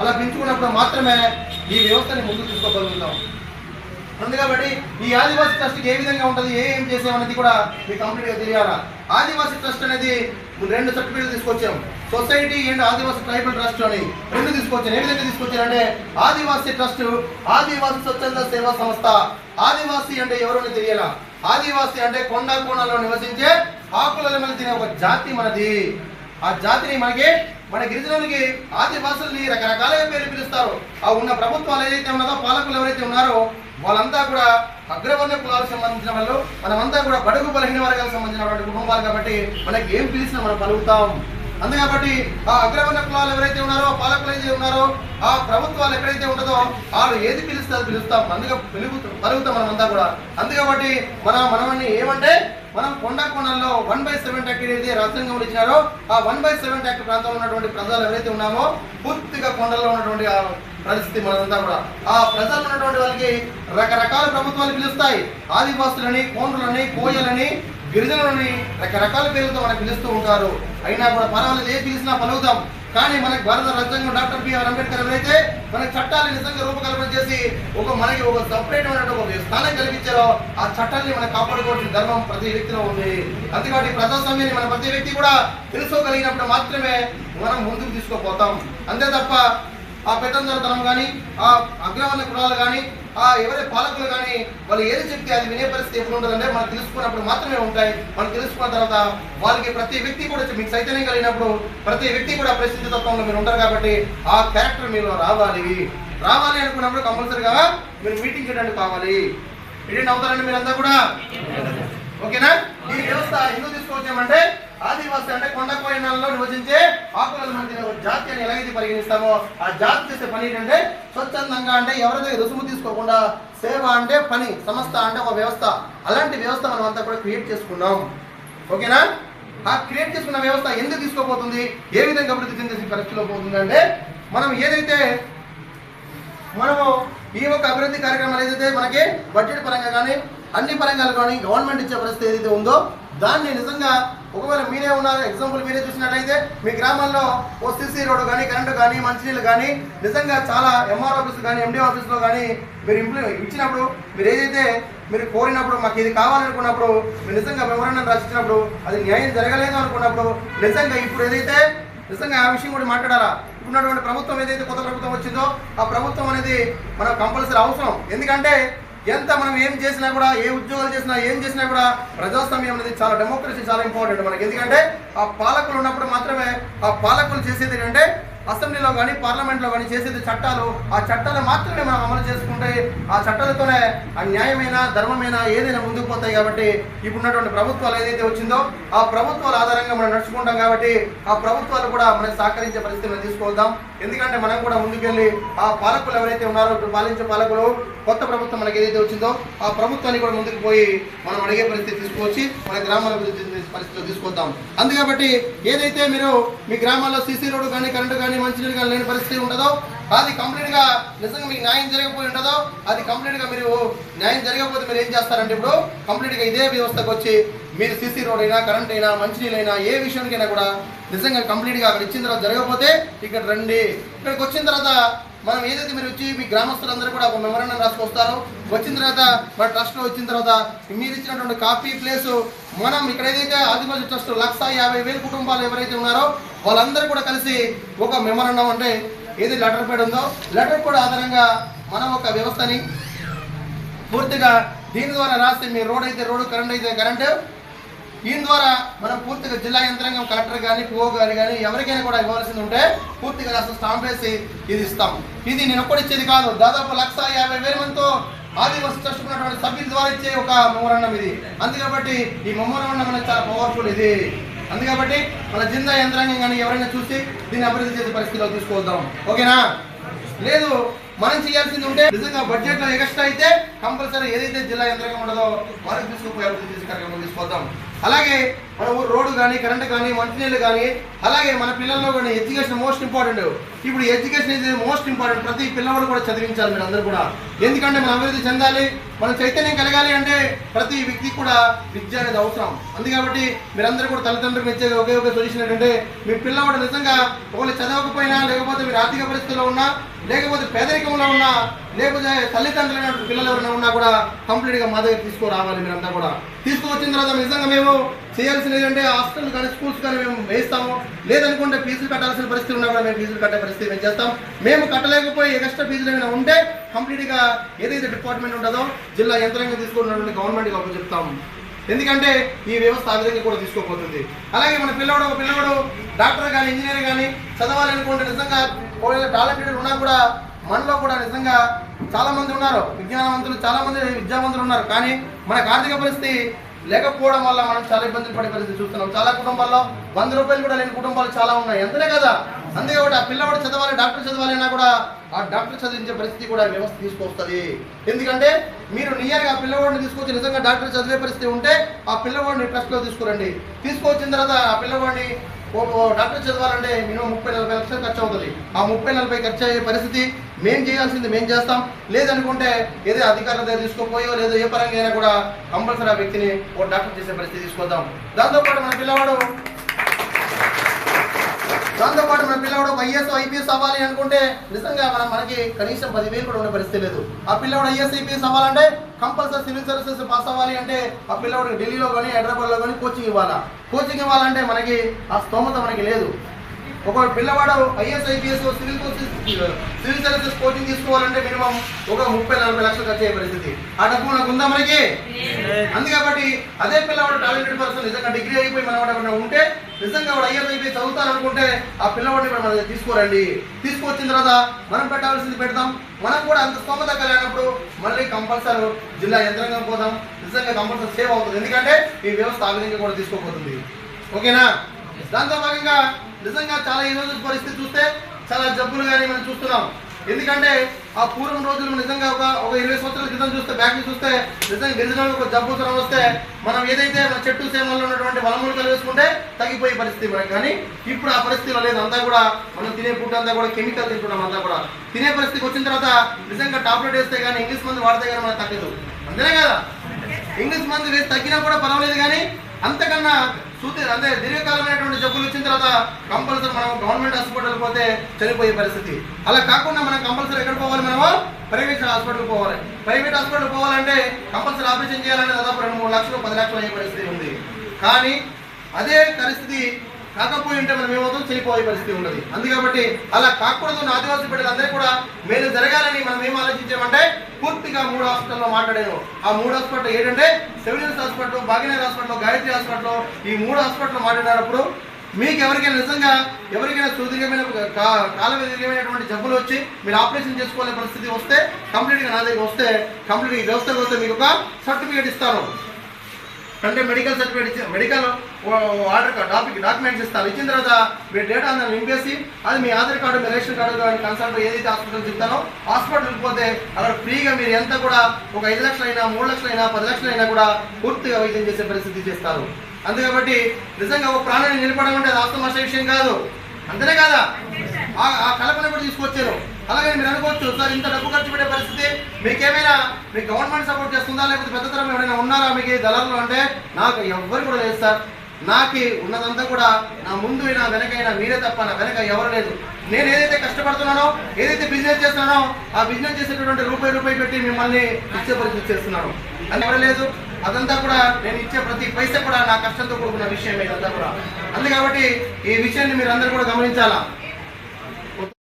అలా పెంచుకున్నప్పుడు మాత్రమే ఈ వ్యవస్థని ముందుకు తీసుకోగలుగుతాం అందు కాబట్టి ఈ ఆదివాసీ ట్రస్ట్ ఏ విధంగా ఉంటుంది ఏ ఏం చేసామనేది కూడా మీకు కంప్లీట్గా తెలియాలా? ఆదివాసీ ట్రస్ట్ అనేది రెండు సర్టిఫికేట్లు తీసుకొచ్చాం. Society and Adivasi tribal trust అని రెండు తీసుకొచ్చాను ఏ విధంగా తీసుకొచ్చానంటే ఆదివాసీ ట్రస్ట్ ఆదివాసీ స్వచ్ఛంద సేవా సంస్థ. ఆదివాసీ అంటే ఎవరు తెలియాలా? ఆదివాసీ అంటే కొండ కోణలో నివసించే ఆకుల మీద తినే ఒక జాతి మనది. ఆ జాతిని మనకి మన గిరిజనులకి ఆదివాసుల్ని రకరకాలుగా పేర్లు పిలుస్తారు. ఆ ఉన్న ప్రభుత్వాలు ఏదైతే ఉన్నదో పాలకులు ఎవరైతే ఉన్నారో వాళ్ళంతా కూడా అగ్రవర్ణ కులాలకు సంబంధించిన వాళ్ళు మనమంతా కూడా బడుగు బలహీన వర్గాలకు సంబంధించినటువంటి కుటుంబాలు కాబట్టి మనకి ఏం పిలిచినా మనం పలుకుతాం. అందు కాబట్టి ఆ అగ్రవర్ణ కులాలు ఎవరైతే ఉన్నారో ఆ పాలకులు అయితే ఉన్నారో ఆ ప్రభుత్వాలు ఎక్కడైతే ఉంటుందో వాళ్ళు ఏది పిలిస్తే పిలుస్తాం. అందుకే పిలుగు పలుకుతాం మనమంతా కూడా. అందు కాబట్టి మన మనమని ఏమంటే మనం కొండ కోణంలో వన్ బై సెవెన్ టెక్ ఏదైతే రాజ్యాంగంలో ఇచ్చినారో ఆ వన్ బై సెవెన్ టెక్ ప్రాంతంలో ఉన్నటువంటి ప్రజలు ఎవరైతే ఉన్నామో పూర్తిగా కొండల్లో ఉన్నటువంటి పరిస్థితి మనదంతా కూడా. ఆ ప్రజలు ఉన్నటువంటి వాళ్ళకి రకరకాల ప్రభుత్వాలు పిలుస్తాయి. ఆదివాసులని కోండ్రులని కోయలని గిరిజనులని రకరకాల పేర్లతో మనకు పిలుస్తూ ఉంటారు. అయినా కూడా పర్వాలేదు ఏ పిలిచినా పలుకుతాం. కానీ మనకి భారత రాజ్యాంగం డాక్టర్ బిఆర్ అంబేద్కర్ ఎవరైతే మన చట్టాలు నిజంగా రూపకల్పన చేసి ఒక మనకి ఒక సపరేట్ ఒక స్థానం కల్పించారో ఆ చట్టాన్ని మనం కాపాడుకోవాల్సిన ధర్మం ప్రతి వ్యక్తిలో ఉంది. అందుకని ప్రజాస్వామ్యాన్ని మన ప్రతి వ్యక్తి కూడా తెలుసుకోగలిగినప్పుడు మాత్రమే మనం ముందుకు తీసుకోపోతాం. అంతే తప్ప ఆ పెద్దందరతనం కానీ ఆ అగ్రవర్ణ కులాలు కానీ ఆ ఎవరి పాలకులు కానీ వాళ్ళు ఏది చెప్తే అది వినే పరిస్థితి ఎప్పుడు ఉండదంటే మనం తెలుసుకున్నప్పుడు మాత్రమే ఉంటాయి. మనం తెలుసుకున్న తర్వాత వాళ్ళకి ప్రతి వ్యక్తి కూడా మీకు చైతన్యం కలిగినప్పుడు ప్రతి వ్యక్తి కూడా ప్రసిద్ధి తత్వంలో మీరు ఉంటారు కాబట్టి ఆ క్యారెక్టర్ మీలో రావాలి. రావాలి అనుకున్నప్పుడు కంపల్సరిగా మీరు మీటింగ్ చేయడానికి కావాలి. ఏంటంటే అవుతారండి మీరంతా కూడా? ఓకేనా? ఈ వ్యవస్థ ఎందుకు తీసుకోవచ్చామంటే ఆదివాసి అంటే కొండ కోయనాల్లో నివసించే ఒక ఎలాగైతే పరిగణిస్తామో ఆ జాతి చేసే పని ఏంటంటే స్వచ్ఛందంగా అంటే ఎవరిదైతే రుసుము తీసుకోకుండా సేవ అంటే పని సంస్థ అంటే ఒక వ్యవస్థ. అలాంటి వ్యవస్థ మనం అంతా కూడా క్రియేట్ చేసుకున్నాం. ఓకేనా? ఆ క్రియేట్ చేసుకున్న వ్యవస్థ ఎందుకు తీసుకోబోతుంది? ఏ విధంగా అభివృద్ధి చెందేసి పరిస్థితిలో పోతుంది అంటే మనం ఏదైతే మనము ఈ యొక్క అభివృద్ధి కార్యక్రమాలు ఏదైతే మనకి బడ్జెట్ పరంగా కానీ అన్ని పరంగా కానీ గవర్నమెంట్ ఇచ్చే పరిస్థితి ఏదైతే ఉందో దాన్ని నిజంగా ఒకవేళ మీరే ఉన్నారు ఎగ్జాంపుల్ మీరే చూసినట్లయితే మీ గ్రామాల్లో ఓ సిసి రోడ్డు కానీ కరెంటు కానీ మంచినీళ్ళు కానీ నిజంగా చాలా ఎంఆర్ ఆఫీస్ కానీ ఎండి ఆఫీస్లో కానీ మీరు ఇంప్లి ఇచ్చినప్పుడు మీరు ఏదైతే మీరు కోరినప్పుడు మాకు ఇది కావాలనుకున్నప్పుడు మీరు నిజంగా మెమోరాండం రాసిచ్చినప్పుడు అది న్యాయం జరగలేదు అనుకున్నప్పుడు నిజంగా ఇప్పుడు ఏదైతే నిజంగా ఆ విషయం కూడా మాట్లాడాలా? ఇప్పుడున్నటువంటి ప్రభుత్వం ఏదైతే కొత్త ప్రభుత్వం వచ్చిందో ఆ ప్రభుత్వం అనేది మనకు కంపల్సరీ అవసరం. ఎందుకంటే ఎంత మనం ఏం చేసినా కూడా ఏ ఉద్యోగాలు చేసినా ఏం చేసినా కూడా ప్రజాస్వామ్యం అనేది చాలా డెమోక్రసీ చాలా ఇంపార్టెంట్ మనకి. ఎందుకంటే ఆ పాలకులు ఉన్నప్పుడు మాత్రమే ఆ పాలకులు చేసేది ఏంటంటే అసెంబ్లీలో కానీ పార్లమెంట్లో కానీ చేసేది చట్టాలు ఆ చట్టాలు మాత్రమే మనం అమలు చేసుకుంటే ఆ చట్టాలతోనే ఆ న్యాయమైన ధర్మమైన ఏదైనా ముందుకు పోతాయి కాబట్టి ఇప్పుడున్నటువంటి ప్రభుత్వాలు ఏదైతే వచ్చిందో ఆ ప్రభుత్వాల ఆధారంగా మనం నడుచుకుంటాం కాబట్టి ఆ ప్రభుత్వాలు కూడా మనకి సహకరించే పరిస్థితులను తీసుకొద్దాం ఎందుకంటే మనం కూడా ముందుకెళ్ళి ఆ పాలకులు ఎవరైతే ఉన్నారో ఇప్పుడు పాలించే పాలకులు కొత్త ప్రభుత్వం మనకి ఏదైతే వచ్చిందో ఆ ప్రభుత్వాన్ని కూడా ముందుకు పోయి మనం అడిగే పరిస్థితి తీసుకొచ్చి మన గ్రామాల పరిస్థితిలో తీసుకొద్దాం అందుకబట్టి ఏదైతే మీరు మీ గ్రామాల్లో సీసీ రోడ్డు కానీ కరెంటు కానీ మంచినీళ్ళు కానీ లేని పరిస్థితి ఉండదో. అది కంప్లీట్గా నిజంగా మీకు న్యాయం జరగకపోయి ఉంటుందో అది కంప్లీట్గా మీరు న్యాయం జరగకపోతే మీరు ఏం చేస్తారంటే ఇప్పుడు కంప్లీట్గా ఇదే వ్యవస్థకు వచ్చి మీరు సీసీ రోడ్ అయినా కరెంట్ అయినా మంచినీళ్ళైనా ఏ విషయానికైనా కూడా నిజంగా కంప్లీట్గా అక్కడ ఇచ్చిన తర్వాత జరగకపోతే ఇక్కడ రండి. ఇక్కడికి వచ్చిన తర్వాత మనం ఏదైతే మీరు వచ్చి మీ గ్రామస్తులందరూ కూడా ఒక మెమరాండం రాసుకొస్తారో వచ్చిన తర్వాత మన ట్రస్ట్లో వచ్చిన తర్వాత మీరు ఇచ్చినటువంటి కాపీ ప్లేస్ మనం ఇక్కడ ఏదైతే ఆదివాసీ ట్రస్ట్ లక్ష యాభై వేల కుటుంబాలు ఎవరైతే ఉన్నారో వాళ్ళందరూ కూడా కలిసి ఒక మెమరాండం అంటే ఏది లెటర్ పేడ్ ఉందో లెటర్ కూడా ఆధారంగా మనం ఒక వ్యవస్థని పూర్తిగా దీని ద్వారా రాస్తే మీ రోడ్ అయితే రోడ్డు కరెంట్ అయితే కరెంటు దీని ద్వారా మనం పూర్తిగా జిల్లా యంత్రాంగం కలెక్టర్ కానీ పిఓ గారు కానీ ఎవరికైనా కూడా ఇవ్వాల్సింది ఉంటే పూర్తిగా రాష్ట్ర స్టాంప్ వేసి ఇది ఇస్తాం. ఇది నేను ఒక్కడిచ్చేది కాదు. దాదాపు లక్ష యాభై వేల మందితో ఆదివాసీ ట్రస్ట్ సభ్యుల ద్వారా ఇచ్చే ఒక మెమోరాండం ఇది. అందుకబట్టి ఈ మెమోరాండం అనేది చాలా పవర్ఫుల్ ఇది. అందుకబట్టి మన జిల్లా యంత్రాంగం కానీ ఎవరైనా చూసి దీన్ని అభివృద్ధి చేసే పరిస్థితిలో తీసుకొద్దాం ఓకేనా? లేదు మనం చేయాల్సింది ఉంటే నిజంగా బడ్జెట్లో ఎక్స్ట్రా అయితే కంపల్సరీ ఏదైతే జిల్లా యంత్రాంగం ఉండదో వారికి తీసుకుపోయి అభివృద్ధి చేసే కార్యక్రమం తీసుకొద్దాం. అలాగే మన ఊరు రోడ్డు కానీ కరెంట్ కానీ మంచినీళ్ళు కానీ అలాగే మన పిల్లల్లో కానీ ఎడ్యుకేషన్ మోస్ట్ ఇంపార్టెంట్. ఇప్పుడు ఎడ్యుకేషన్ ఇది మోస్ట్ ఇంపార్టెంట్. ప్రతి పిల్లవాడు కూడా చదివించాలి మీరు అందరూ కూడా. ఎందుకంటే మనం అభివృద్ధి చెందాలి మనం చైతన్యం కలగాలి అంటే ప్రతి వ్యక్తికి కూడా విద్య అనేది అవసరం. అందుకాబట్టి మీరందరూ కూడా తల్లిదండ్రులకు ఇచ్చే ఒకే ఒక సొల్యూషన్ ఏంటంటే మీ పిల్లవాడు నిజంగా ఒకళ్ళు చదవకపోయినా లేకపోతే మీరు ఆర్థిక పరిస్థితుల్లో ఉన్నా లేకపోతే పేదరికంలో ఉన్నా లేకపోతే తల్లిదండ్రులు పిల్లలు ఎవరైనా ఉన్నా కూడా కంప్లీట్గా మా దగ్గర తీసుకురావాలి మీరంతా కూడా. తీసుకువచ్చిన తర్వాత నిజంగా మేము చేయాల్సింది ఏంటంటే హాస్టల్ కానీ స్కూల్స్ కానీ మేము వేస్తాము లేదనుకుంటే ఫీజులు కట్టాల్సిన పరిస్థితి ఉన్నా కూడా మేము ఫీజులు కట్టే పరిస్థితి మేము చేస్తాం. మేము కట్టలేకపోయి ఎక్స్ట్రా ఫీజులు ఏమైనా ఉంటే కంప్లీట్గా ఏదైతే డిపార్ట్మెంట్ ఉంటుందో జిల్లా యంత్రాంగం తీసుకున్నటువంటి గవర్నమెంట్కి ఒక చెప్తాం. ఎందుకంటే ఈ వ్యవస్థ ఆ విధంగా కూడా తీసుకోపోతుంది అలాగే మన పిల్లవాడు ఒక పిల్లవాడు డాక్టర్ కానీ ఇంజనీర్ కానీ చదవాలనుకుంటే నిజంగా టాలెంటెడ్ ఉన్నా కూడా మనలో కూడా నిజంగా చాలా మంది ఉన్నారు. విజ్ఞానవంతులు చాలా మంది విద్యావంతులు ఉన్నారు. కానీ మనకు ఆర్థిక పరిస్థితి లేకపోవడం వల్ల మనం చాలా ఇబ్బందులు పడే పరిస్థితి చూస్తున్నాం. చాలా కుటుంబాల్లో వంద రూపాయలు కూడా లేని కుటుంబాలు చాలా ఉన్నాయి. అంతనే కదా? అందుకే ఒకటి ఆ పిల్లవాడు చదవాలి డాక్టర్ చదవాలి అన్నా కూడా ఆ డాక్టర్ చదివించే పరిస్థితి కూడా వ్యవస్థ తీసుకొస్తుంది. ఎందుకంటే మీరు నియర్గా ఆ పిల్లవాడిని తీసుకొచ్చి నిజంగా డాక్టర్ చదివే పరిస్థితి ఉంటే ఆ పిల్లవాడిని ట్రస్ట్లో తీసుకురండి. తీసుకొచ్చిన తర్వాత ఆ పిల్లవాడిని డాక్టర్ చదవాలంటే మినిమం ముప్పై నలభై లక్షలు ఖర్చు అవుతుంది. ఆ ముప్పై నలభై ఖర్చు అయ్యే పరిస్థితి మేం చేయాల్సింది మేం చేస్తాం. లేదనుకుంటే ఏదో అధికారుల దగ్గర తీసుకోపోయో లేదో ఏ పరంగా అయినా కూడా కంపల్సరీ ఆ వ్యక్తిని ఓ డాక్టర్ చేసే పరిస్థితి తీసుకొద్దాం. దాంతోపాటు మన పిల్లవాడు దాంతోపాటు మన పిల్లవాడు ఐఎస్ ఐపీఎస్ అవ్వాలి అనుకుంటే నిజంగా మనం మనకి కనీసం పదివేలు కూడా ఉండే పరిస్థితి లేదు. ఆ పిల్లవాడు ఐఎస్ ఐపీఎస్ అవ్వాలంటే కంపల్సరీ సివిల్ సర్వీసెస్ పాస్ అవ్వాలి అంటే ఆ పిల్లవాడికి ఢిల్లీలో కానీ హైదరాబాద్లో కానీ కోచింగ్ ఇవ్వాలా? కోచింగ్ ఇవ్వాలంటే మనకి ఆ స్తోమత మనకి లేదు. ఒక పిల్లవాడు IAS IPS civil civil services coaching తీసుకోవాలంటే మినిమం ఒక ముప్పై నలభై లక్షలు ఖర్చు అయ్యే పరిస్థితి. ఆ డబ్బు మనకు ఉందా మనకి? అందు కాబట్టి అదే పిల్లవాడు టాలెంటెడ్ పర్సన్ నిజంగా డిగ్రీ అయిపోయి మనవాడు ఉంటే నిజంగా వాడు అయ్యర్ అయిపోయి చదువుతాను అనుకుంటే ఆ పిల్లవాడిని మనం తీసుకోరండి. తీసుకొచ్చిన తర్వాత మనం పెట్టాల్సింది పెడతాం మనం కూడా అంత స్తోమత కలిగినప్పుడు మళ్ళీ కంపల్సరీ జిల్లా యంత్రాంగం పోదాం. నిజంగా కంపల్సరీ సేవ్ అవుతుంది. ఎందుకంటే ఈ వ్యవస్థ ఆ విధంగా కూడా తీసుకోబోతుంది. ఓకేనా? దాంతో భాగంగా నిజంగా చాలా ఈ రోజు పరిస్థితి చూస్తే చాలా జబ్బులు కానీ మనం చూస్తున్నాం. ఎందుకంటే ఆ పూర్వం రోజులు నిజంగా ఒక ఒక ఇరవై సంవత్సరాల క్రితం చూస్తే బ్యాక్ చూస్తే నిజంగా గిరిజనులకు ఒక జబ్బు జ్వరం వస్తే మనం ఏదైతే మన చెట్టు సేమల్లో ఉన్నటువంటి వలమూలికలు వేసుకుంటే తగ్గిపోయే పరిస్థితి మనకి. కానీ ఇప్పుడు ఆ పరిస్థితిలో లేదు. అంతా కూడా మనం తినే ఫుడ్ అంతా కూడా కెమికల్ తింటున్నాం అంతా కూడా. తినే పరిస్థితికి వచ్చిన తర్వాత నిజంగా టాబ్లెట్ వేస్తే కానీ ఇంగ్లీష్ మందు వాడితే కానీ మనకు తగ్గదు. అంతేనే కదా? ఇంగ్లీష్ మందు వేసి తగ్గినా కూడా పర్వాలేదు కానీ అంతకన్నా సూతి అంటే దీర్ఘకాలమైనటువంటి జబ్బులు వచ్చిన తర్వాత కంపల్సరీ మనం గవర్నమెంట్ హాస్పిటల్ పోతే చనిపోయే పరిస్థితి. అలా కాకుండా మనం కంపల్సరీ ఎక్కడ పోవాలి మనము ప్రైవేట్ హాస్పిటల్ పోవాలి. ప్రైవేట్ హాస్పిటల్ పోవాలంటే కంపల్సరీ ఆపరేషన్ చేయాలంటే దాదాపు రెండు మూడు లక్షలు పది లక్షలు అయ్యే పరిస్థితి ఉంది. కానీ అదే పరిస్థితి కాకపోయి ఉంటే మనం ఏమవుతాం? చనిపోయే పరిస్థితి ఉన్నది అందుకబట్టి అలా కాకూడదు నా ఆదివాసీ బిడ్డలందరూ కూడా మేలు జరగాలని మనం ఏం ఆలోచించామంటే పూర్తిగా మూడు హాస్పిటల్లో మాట్లాడాను ఆ మూడు హాస్పిటల్ ఏంటంటే civilians hospital Bhagyanagar hospital Gayatri hospital ఈ మూడు హాస్పిటల్ మాట్లాడినప్పుడు మీకు ఎవరికైనా నిజంగా ఎవరికైనా సుదీర్ఘమైన కా- కాల దీర్ఘమైనటువంటి జబ్బులు వచ్చి మీరు ఆపరేషన్ చేసుకోవాలనే పరిస్థితి వస్తే కంప్లీట్గా నా దగ్గర వస్తే కంప్లీట్ ఈ వ్యవస్థకు వస్తే మీకు ఒక సర్టిఫికేట్ ఇస్తాను. అంటే మెడికల్ సర్టిఫికేట్ ఇచ్చి మెడికల్ ఆర్డర్ టాపిక్ డాక్యుమెంట్స్ ఇస్తారు ఇచ్చిన తర్వాత మీ డేటా అంతా నింపేసి అది మీ ఆధార్ కార్డు మీ రేషన్ కార్డు కానీ కన్సల్ట్ ఏదైతే హాస్పిటల్ చెప్తానో హాస్పిటల్కి పోతే అక్కడ ఫ్రీగా మీరు ఎంత కూడా ఒక ఐదు లక్షలైనా మూడు లక్షలైనా పది లక్షలైనా కూడా పూర్తిగా వైద్యం చేసే పరిస్థితి చేస్తారు. అంతే కాబట్టి నిజంగా ఒక ప్రాణాన్ని నిలబడమంటే అంటే అది ఆస్తమాష విషయం కాదు. అంతేనే కాదా? ఆ కలపను కూడా తీసుకొచ్చారు. అలాగే మీరు అనుకోవచ్చు సార్ ఇంత డబ్బు ఖర్చు పెట్టే పరిస్థితి మీకేమైనా మీకు గవర్నమెంట్ సపోర్ట్ చేస్తుందా? లేకపోతే పెద్ద తరం ఎవరైనా ఉన్నారా మీకు ఈ దళారులు అంటే? నాకు ఎవ్వరు కూడా లేదు సార్. నాకు ఉన్నదంతా కూడా నా ముందు నా వెనకైనా మీరే తప్ప నా వెనక ఎవరు లేదు. నేను ఏదైతే కష్టపడుతున్నానో ఏదైతే బిజినెస్ చేస్తున్నానో ఆ బిజినెస్ చేసేటటువంటి రూపాయి రూపాయి పెట్టి మిమ్మల్ని ఇచ్చే పరిస్థితి చేస్తున్నాను. అని ఎవరు లేదు. అదంతా కూడా నేను ఇచ్చే ప్రతి పైసా కూడా నా కష్టంతో కూడుకున్న విషయం ఇదంతా కూడా. అందుకే కాబట్టి ఈ విషయాన్ని మీరు అందరూ కూడా గమనించాలా?